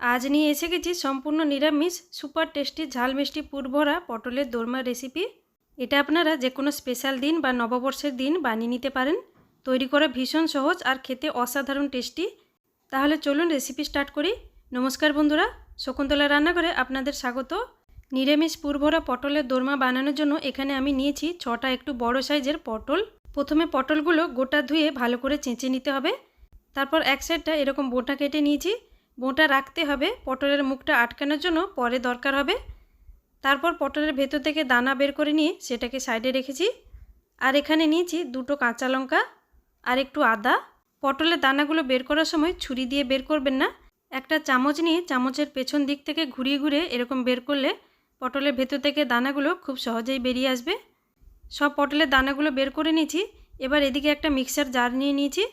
আজ নিয়ে এসে গেছি সম্পূর্ণ নিরামিষ, সুপার টেস্টি ঝাল মিষ্টি পুরভরা পটলের দোরমা রেসিপি এটা আপনারা যে কোনো স্পেশাল দিন বা নববর্ষের দিন বানিয়ে নিতে পারেন। তৈরি করা ভীষণ সহজ আর খেতে অসাধারণ টেস্টি। তাহলে চলুন রেসিপি স্টার্ট করি। নমস্কার বন্ধুরা, শকুন্তলা রান্নাঘরে আপনাদের স্বাগত। নিরামিষ পুরভরা পটলের দোরমা বানানোর জন্য এখানে আমি নিয়েছি ছটা একটু বড় সাইজের পটল। প্রথমে পটলগুলো গোটা ধুয়ে ভালো করে চেঁচে নিতে হবে। তারপর এক সাইডটা এরকম বোটা কেটে নিয়েছি। বোটা রাখতে হবে, পটলের মুখটা আটকানোর জন্য পরে দরকার হবে। তারপর পটলের ভেতর থেকে দানা বের করে নিয়ে সেটাকে সাইডে রেখেছি। আর এখানে নিয়েছি দুটো কাঁচা লঙ্কা আর একটু আদা। পটলের দানাগুলো বের করার সময় ছুরি দিয়ে বের করবেন না। একটা চামচ নিয়ে চামচের পেছন দিক থেকে ঘুরিয়ে ঘুরে এরকম বের করলে পটলের ভেতর থেকে দানাগুলো খুব সহজেই বেরিয়ে আসবে। সব পটলের দানাগুলো বের করে নিয়েছি। এবার এদিকে একটা মিক্সার জার নিয়ে নিয়েছি।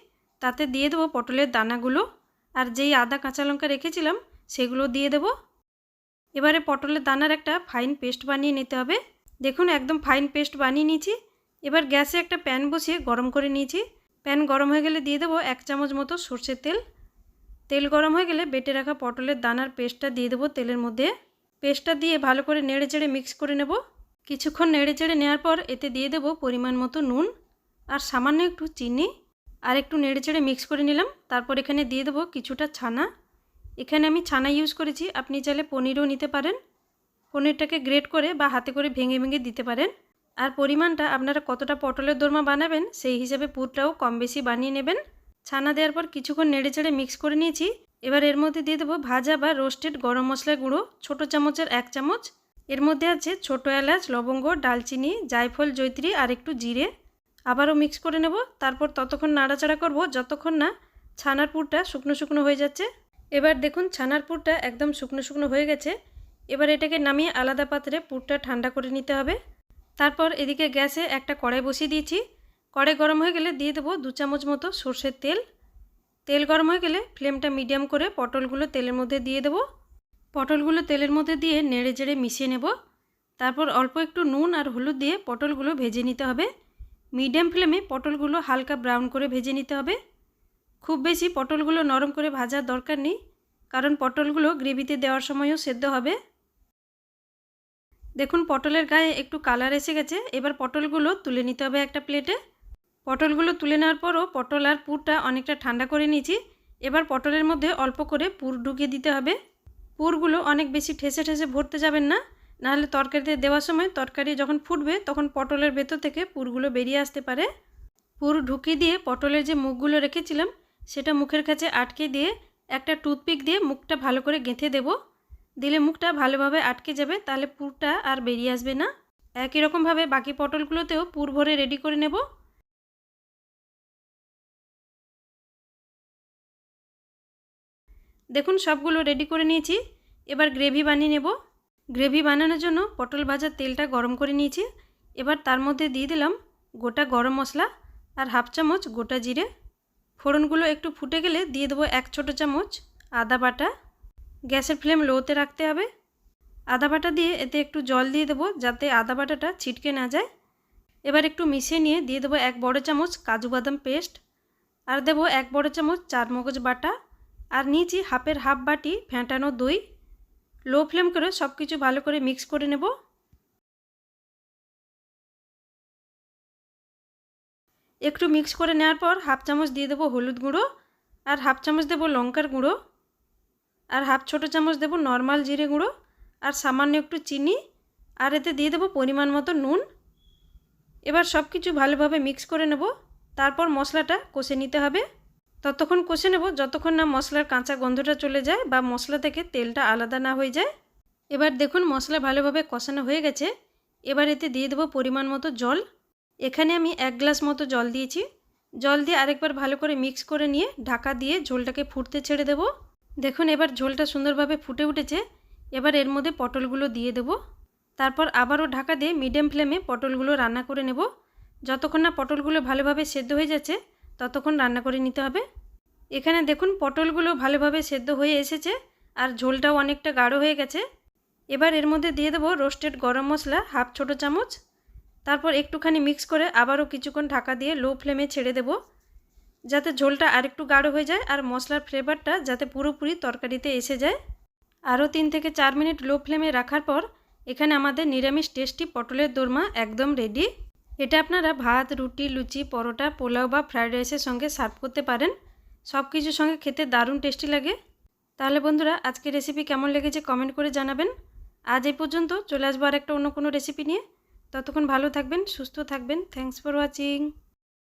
তাতে দিয়ে দেবো পটলের দানাগুলো। আর যেই আদা কাঁচা লঙ্কা রেখেছিলাম, সেগুলো দিয়ে দেবো। এবারে পটলের দানার একটা ফাইন পেস্ট বানিয়ে নিতে হবে। দেখুন, একদম ফাইন পেস্ট বানিয়ে নিয়েছি। এবার গ্যাসে একটা প্যান বসিয়ে গরম করে নিয়েছি। প্যান গরম হয়ে গেলে দিয়ে দেবো এক চামচ মতো সর্ষের তেল। তেল গরম হয়ে গেলে বেটে রাখা পটলের দানার পেস্টটা দিয়ে দেবো তেলের মধ্যে। পেস্টটা দিয়ে ভালো করে নেড়ে চেড়ে মিক্স করে নেব। কিছুক্ষণ নেড়ে চেড়ে নেওয়ার পর এতে দিয়ে দেবো পরিমাণ মতো নুন আর সামান্য একটু চিনি। আর একটু নেড়ে চেড়ে মিক্স করে নিলাম। তারপর এখানে দিয়ে দেবো কিছুটা ছানা। এখানে আমি ছানা ইউজ করেছি। আপনি চাইলে পনিরও নিতে পারেন। পনিরটাকে গ্রেট করে বা হাতে করে ভেঙে ভেঙে দিতে পারেন। আর পরিমাণটা আপনারা কতটা পটলের দোরমা বানাবেন, সেই হিসাবে পুরটাও কম বেশি বানিয়ে নেবেন। ছানা দেওয়ার পর কিছুক্ষণ নেড়ে চেড়ে মিক্স করে নিয়েছি। এবার এর মধ্যে দিয়ে দেবো ভাজা বা রোস্টেড গরম মশলা গুঁড়ো, ছোটো চামচের এক চামচ। এর মধ্যে আছে ছোটো এলাচ, লবঙ্গ, ডালচিনি, জায়ফল জৈত্রী আর একটু জিরে। আবারও মিক্স করে নেব, তারপর ততক্ষণ নাড়াচাড়া করব, যতক্ষণ না ছানার পুরটা শুকনো শুকনো হয়ে যাচ্ছে। এবার দেখুন ছানার পুরটা একদম শুকনো শুকনো হয়ে গেছে। এবার এটাকে নামিয়ে আলাদা পাত্রে পুরটা ঠান্ডা করে নিতে হবে। তারপর এদিকে গ্যাসে একটা কড়াই বসিয়ে দিয়েছি। কড়াই গরম হয়ে গেলে দিয়ে দেবো দু চামচ মতো সর্ষের তেল। তেল গরম হয়ে গেলে ফ্লেমটা মিডিয়াম করে পটলগুলো তেলের মধ্যে দিয়ে দেবো। পটলগুলো তেলের মধ্যে দিয়ে নেড়ে চেড়ে মিশিয়ে নেব। তারপর অল্প একটু নুন আর হলুদ দিয়ে পটলগুলো ভেজে নিতে হবে। মিডিয়াম ফ্লেমে পটলগুলো হালকা ব্রাউন করে ভেজে নিতে হবে। খুব বেশি পটলগুলো নরম করে ভাজার দরকার নেই, কারণ পটলগুলো গ্রেভিতে দেওয়ার সময়ও সেদ্ধ হবে। দেখুন, পটলের গায়ে একটু কালার এসে গেছে। এবার পটলগুলো তুলে নিতে হবে একটা প্লেটে। পটলগুলো তুলে নেওয়ার পরও পটল আর পুরটা অনেকটা ঠান্ডা করে নিয়েছি। এবার পটলের মধ্যে অল্প করে পুর ঢুকিয়ে দিতে হবে। পুরগুলো অনেক বেশি ঠেসে ঠেসে ভরতে যাবেন না। নাহলে তরকারিতে দেওয়ার সময় তরকারি যখন ফুটবে, তখন পটলের ভেতর থেকে পুরগুলো বেরিয়ে আসতে পারে। পুর ঢুকিয়ে দিয়ে পটলের যে মুখগুলো রেখেছিলাম, সেটা মুখের কাছে আটকে দিয়ে একটা টুথপিক দিয়ে মুখটা ভালো করে গেঁথে দেব। দিলে মুখটা ভালোভাবে আটকে যাবে, তাহলে পুরটা আর বেরিয়ে আসবে না। একই রকমভাবে বাকি পটলগুলোতেও পুর ভরে রেডি করে নেব। দেখুন, সবগুলো রেডি করে নিয়েছি। এবার গ্রেভি বানিয়ে নেব। গ্রেভি বানানোর জন্য পটল ভাজার তেলটা গরম করে নিয়েছি। এবার তার মধ্যে দিয়ে দিলাম গোটা গরম মশলা আর হাফ চামচ গোটা জিরে। ফোড়নগুলো একটু ফুটে গেলে দিয়ে দেবো এক ছোটো চামচ আদা বাটা। গ্যাসের ফ্লেম লোতে রাখতে হবে। আদা বাটা দিয়ে এতে একটু জল দিয়ে দেবো যাতে আদা বাটাটা ছিটকে না যায়। এবার একটু মিশিয়ে নিয়ে দিয়ে দেবো এক বড় চামচ কাজু বাদাম পেস্ট। আর দেবো এক বড় চামচ চার মগজ বাটা। আর নিয়েছি হাফের হাফ বাটি ফ্যাঁটানো দই। লো ফ্লেম করে সব কিছু ভালো করে মিক্স করে নেব। একটু মিক্স করে নেওয়ার পর হাফ চামচ দিয়ে দেবো হলুদ গুঁড়ো আর হাফ চামচ দেবো লঙ্কার গুঁড়ো আর হাফ ছোটো চামচ দেবো নর্মাল জিরে গুঁড়ো আর সামান্য একটু চিনি আর এতে দিয়ে দেবো পরিমাণ মতো নুন। এবার সব কিছু ভালোভাবে মিক্স করে নেব। তারপর মশলাটা কষে নিতে হবে। ততক্ষণ কষে নেব, যতক্ষণ না মশলার কাঁচা গন্ধটা চলে যায় বা মশলা থেকে তেলটা আলাদা না হয়ে যায়। এবার দেখুন মশলা ভালোভাবে কষানো হয়ে গেছে। এবার এতে দিয়ে দেবো পরিমাণ মতো জল। এখানে আমি এক গ্লাস মতো জল দিয়েছি। জল দিয়ে আরেকবার ভালো করে মিক্স করে নিয়ে ঢাকা দিয়ে ঝোলটাকে ফুটতে ছেড়ে দেব। দেখুন এবার ঝোলটা সুন্দরভাবে ফুটে উঠেছে। এবার এর মধ্যে পটলগুলো দিয়ে দেব। তারপর আবারও ঢাকা দিয়ে মিডিয়াম ফ্লেমে পটলগুলো রান্না করে নেব। যতক্ষণ না পটলগুলো ভালোভাবে সেদ্ধ হয়ে যাচ্ছে, ততক্ষণ রান্না করে নিতে হবে। এখানে দেখুন পটলগুলো ভালোভাবে সেদ্ধ হয়ে এসেছে আর ঝোলটাও অনেকটা গাঢ় হয়ে গেছে। এবার এর মধ্যে দিয়ে দেবো রোস্টেড গরম মশলা হাফ ছোটো চামচ। তারপর একটুখানি মিক্স করে আবারও কিছুক্ষণ ঢাকা দিয়ে লো ফ্লেমে ছেড়ে দেব। যাতে ঝোলটা আরেকটু গাঢ় হয়ে যায় আর মশলার ফ্লেভারটা যাতে পুরোপুরি তরকারিতে এসে যায়। আরও তিন থেকে চার মিনিট লো ফ্লেমে রাখার পর এখানে আমাদের নিরামিষ টেস্টি পটলের দোরমা একদম রেডি। এটা আপনারা ভাত, রুটি, লুচি, পরোটা, পোলাও বা ফ্রায়েড রাইসের সঙ্গে সার্ভ করতে পারেন। সব কিছুর সঙ্গে খেতে দারুণ টেস্টি লাগে। তাহলে বন্ধুরা আজকে রেসিপি কেমন লেগেছে কমেন্ট করে জানাবেন। আজ এই পর্যন্ত চলে আসব আর একটা অন্য কোনো রেসিপি নিয়ে। ততক্ষণ ভালো থাকবেন, সুস্থ থাকবেন। Thanks for watching